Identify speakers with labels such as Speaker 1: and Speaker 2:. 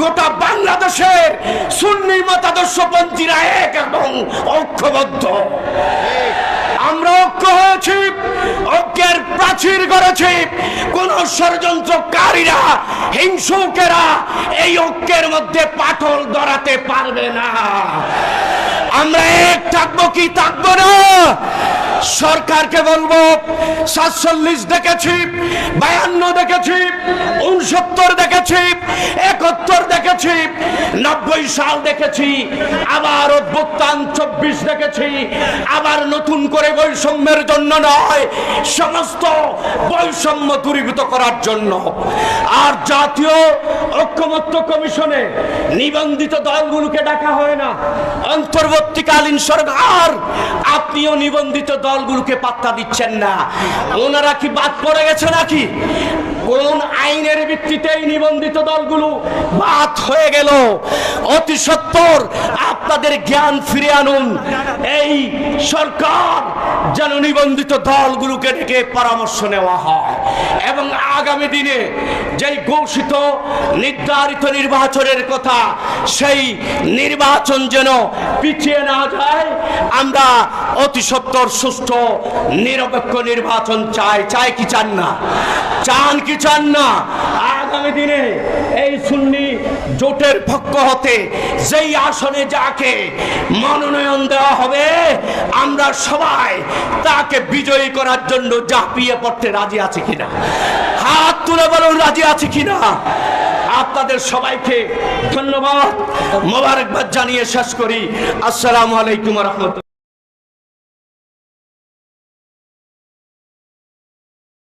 Speaker 1: গোটা বাংলাদেশের সুন্নি মতাদর্শপন্থীরা এক এবং ঐক্যবদ্ধ। আমরা ঐক্য হয়েছি, ঐক্যের প্রাচীর গড়েছি। কোন ষড়যন্ত্রকারীরা, হিংসুকেরা এই ঐক্যের মধ্যে পাথর ধরাতে পারবে না। আমরা এক থাকব কি থাকব সরকারকে বলব, সাতচল্লিশ দেখেছি, বায়ান্ন দেখেছি উনসত্তর দেখেছি, একাত্তর দেখেছি, নব্বই সাল দেখেছি, আবার অভ্যুত্থান চব্বিশ দেখেছি, আবার নতুন করে বৈষম্যের জন্য নয়, সমস্ত বৈষম্য দূরীভূত করার জন্য আর জাতীয় ঐক্যমত্য কমিশনে নিবন্ধিত দলগুলোকে ডাকা হয় না। অন্তর্বর্তীকালীন সরকার আপনিও নিবন্ধিত দলগুলোকে পাত্তা দিচ্ছেন না। ওনারা কি বাদ পড়ে গেছে নাকি? কোন আইনের ভিত্তিতেই নিবন্ধিত দলগুলো বাদ হয়ে গেল। অতি সত্তর, আপনাদের জ্ঞান ফিরে আনুন। এই সরকার যেন নিবন্ধিত দলগুলোকে ডেকে পরামর্শ নেওয়া হয়। এবং আগামী দিনে যেই ঘোষিত নির্ধারিত নির্বাচনের কথা, সেই নির্বাচন যেন পিছিয়ে না যায়, আমরা অতি সত্তর সুষ্ঠু নিরপেক্ষ নির্বাচন চাই। চাই কি চান না? চান কি চান না? আগামী দিনে এই সুন্নি জোটের পক্ষ হতে যেই আসনে যাকে মনোনয়ন দেওয়া হবে, আমরা সবাই তাকে বিজয়ী করার জন্য ঝাঁপিয়ে পড়তে রাজি আছে কিনা? হাত তুলে বলুন, রাজি আছে কিনা? আপনাদের সবাইকে ধন্যবাদ। মোবারকবাদ জানিয়ে শেষ করি। আসসালামু আলাইকুম রহমতুল্লাহ।